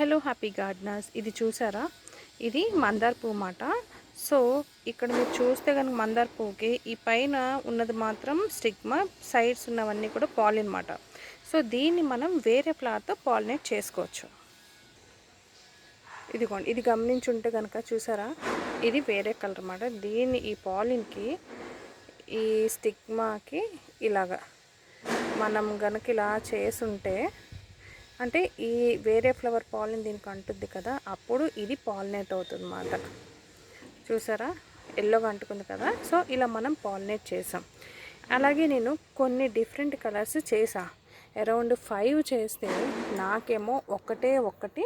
Hello happy gardeners. ఇది చూసారా? ఇది మందార పువ్వు మాట. సో ఇక్కడ మీరు చూస్తే కనుక మందార పువ్వుకి ఈ పైన ఉన్నది మాత్రం స్టిగ్మా సైడ్స్ ఉన్నవన్నీ కూడా పాలిన్ మాట. సో దీన్ని మనం వేరే ఫ్లవర్తో పాలినేట్ చేసుకోవచ్చు. ఇదిగోండి ఇది గమనించుంటే కనుక చూసారా? ఇది వేరే కలర్ మాట. దీన్ని ఈ పాలిన్కి ఈ స్టిగ్మాకి ఇలాగా. మనం గనక ఇలా చేసుంటే అంటే ఈ వేరే ఫ్లవర్ పాలిన్ దీనికి అంటుంది కదా అప్పుడు ఇది పాలినేట్ అవుతుంది అన్నమాట చూసారా? ఎల్లోగా అంటుకుంది కదా? సో ఇలా మనం పాలినేట్ చేసాం. అలాగే నేను కొన్ని డిఫరెంట్ కలర్స్ చేసా. అరౌండ్ ఫైవ్ చేస్తే నాకేమో ఒకటే ఒకటి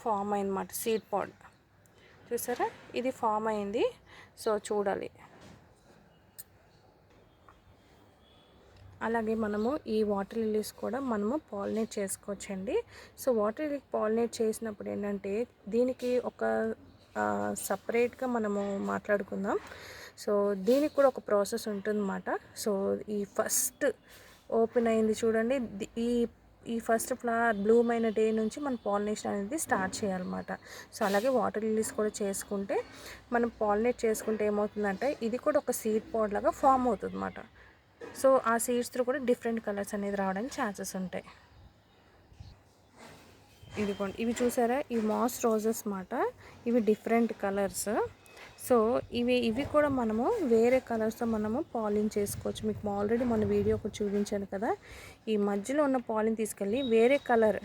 ఫామ్ అయిందన్నమాట సీడ్ పాడ్. చూసారా? ఇది ఫామ్ అయింది. సో చూడాలి. అలాగే మనము ఈ వాటర్ లిలీస్ కూడా మనము పాలినేట్ చేసుకోవచ్చండి. సో వాటర్ లిలీ పాలినేట్ చేసినప్పుడు ఏంటంటే దీనికి ఒక సపరేట్గా మనము మాట్లాడుకుందాం. సో దీనికి కూడా ఒక ప్రాసెస్ ఉంటుందన్నమాట. సో ఈ ఫస్ట్ ఓపెన్ అయింది చూడండి. ఈ ఈ ఫస్ట్ ఫ్లవర్ బ్లూమ్ అయిన డే నుంచి మనం పాలినేషన్ అనేది స్టార్ట్ చేయాలన్నమాట. సో అలాగే వాటర్ లిలీస్ కూడా చేసుకుంటే మనం పాలినేట్ చేసుకుంటే ఏమవుతుందంటే ఇది కూడా ఒక సీడ్ పాడ్ లాగా ఫామ్ అవుతుంది అన్నమాట సో ఆ సీడ్స్ త్రూ కూడా డిఫరెంట్ కలర్స్ అనేది రావడానికి ఛాన్సెస్ ఉంటాయి. ఇదిగోండి ఇవి చూసారా? ఇవి మాస్ రోజెస్ మాట. ఇవి డిఫరెంట్ కలర్స్ సో ఇవి ఇవి కూడా మనము వేరే కలర్స్తో మనము పాలిన్ చేసుకోవచ్చు. మీకు ఆల్రెడీ మన వీడియో ఒకటి చూపించాను కదా. ఈ మధ్యలో ఉన్న పాలిన్ తీసుకెళ్ళి వేరే కలర్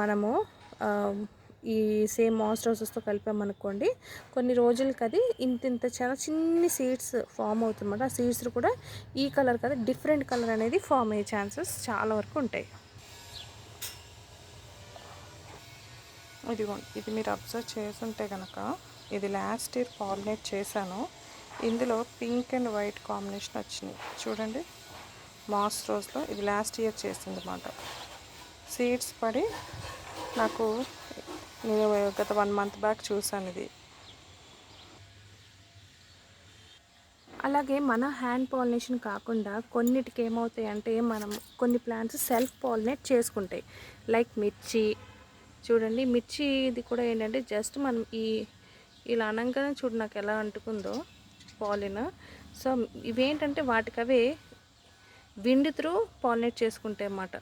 మనము ఈ సేమ్ మాయిశ్చరైజర్స్తో రోజెస్తో కలిపామనుకోండి కొన్ని రోజులకి అది ఇంత ఇంత చాలా చిన్ని సీడ్స్ ఫామ్ అవుతుందన్నమాట. ఆ సీడ్స్ కూడా ఈ కలర్ కదా డిఫరెంట్ కలర్ అనేది ఫామ్ అయ్యే ఛాన్సెస్ చాలా వరకు ఉంటాయి. ఇదిగోండి ఇది మీరు అబ్జర్వ్ చేస్తుంటే కనుక ఇది లాస్ట్ ఇయర్ పాలినేట్ చేశాను. ఇందులో పింక్ అండ్ వైట్ కాంబినేషన్ వచ్చినాయి చూడండి మాస్ రోజ్లో ఇది లాస్ట్ ఇయర్ చేసింది అన్నమాట సీడ్స్ పడి నాకు నేను గత వన్ మంత్ బ్యాక్ చూసాను ఇది. అలాగే మన హ్యాండ్ పాలినేషన్ కాకుండా కొన్నిటికి ఏమవుతాయి అంటే మనం కొన్ని ప్లాంట్స్ సెల్ఫ్ పాలినేట్ చేసుకుంటాయి. లైక్ మిర్చి. చూడండి మిర్చి ఇది కూడా ఏంటంటే జస్ట్ మనం ఈ ఇలా అనగానే చూడు నాకు ఎలా అంటుకుందో పాలిన్. సో ఇవేంటంటే వాటికవే విండ్ త్రూ పాలినేట్ చేసుకుంటాయి అన్నమాట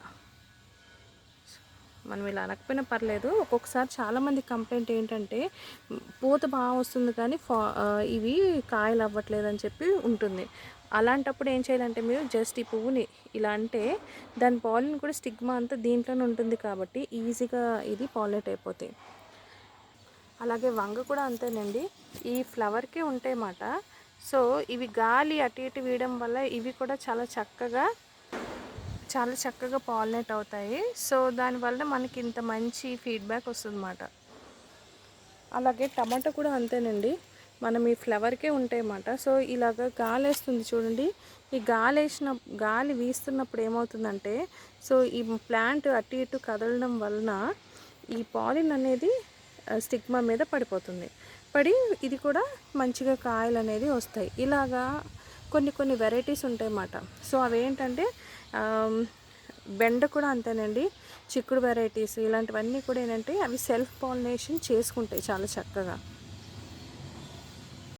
మనం ఇలా అనకపోయినా పర్లేదు. ఒక్కొక్కసారి చాలామంది కంప్లైంట్ ఏంటంటే పూత బాగా వస్తుంది కానీ ఫా ఇవి కాయలు అవ్వట్లేదు అని చెప్పి ఉంటుంది. అలాంటప్పుడు ఏం చేయాలంటే మీరు జస్ట్ ఈ పువ్వుని ఇలా అంటే దాని పాలిన్ కూడా స్టిగ్మా అంతా దీంట్లోనే ఉంటుంది కాబట్టి ఈజీగా ఇది పాలినేట్ అయిపోతాయి. అలాగే వంగ కూడా అంతేనండి. ఈ ఫ్లవర్కే ఉంటాయన్నమాట. సో ఇవి గాలి అటు ఇటు వీయడం వల్ల ఇవి కూడా చాలా చక్కగా చాలా చక్కగా పాలినేట్ అవుతాయి. సో దానివల్ల మనకి ఇంత మంచి ఫీడ్బ్యాక్ వస్తుందన్నమాట. అలాగే టమాటా కూడా అంతేనండి. మనం ఈ ఫ్లవర్కే ఉంటాయన్నమాట. సో ఇలాగ గాలి వేస్తుంది చూడండి. ఈ గాలి వేసిన గాలి వీస్తున్నప్పుడు ఏమవుతుందంటే సో ఈ ప్లాంట్ అటు ఇటు కదలడం వలన ఈ పాలిన్ అనేది స్టిగ్మా మీద పడిపోతుంది. పడి ఇది కూడా మంచిగా కాయలు అనేది వస్తాయి. ఇలాగా కొన్ని కొన్ని వెరైటీస్ ఉంటాయి అన్నమాట సో అవి ఏంటంటే బెండ కూడా అంతేనండి. చిక్కుడు వెరైటీస్ ఇలాంటివన్నీ కూడా ఏంటంటే అవి సెల్ఫ్ పాలినేషన్ చేసుకుంటాయి చాలా చక్కగా.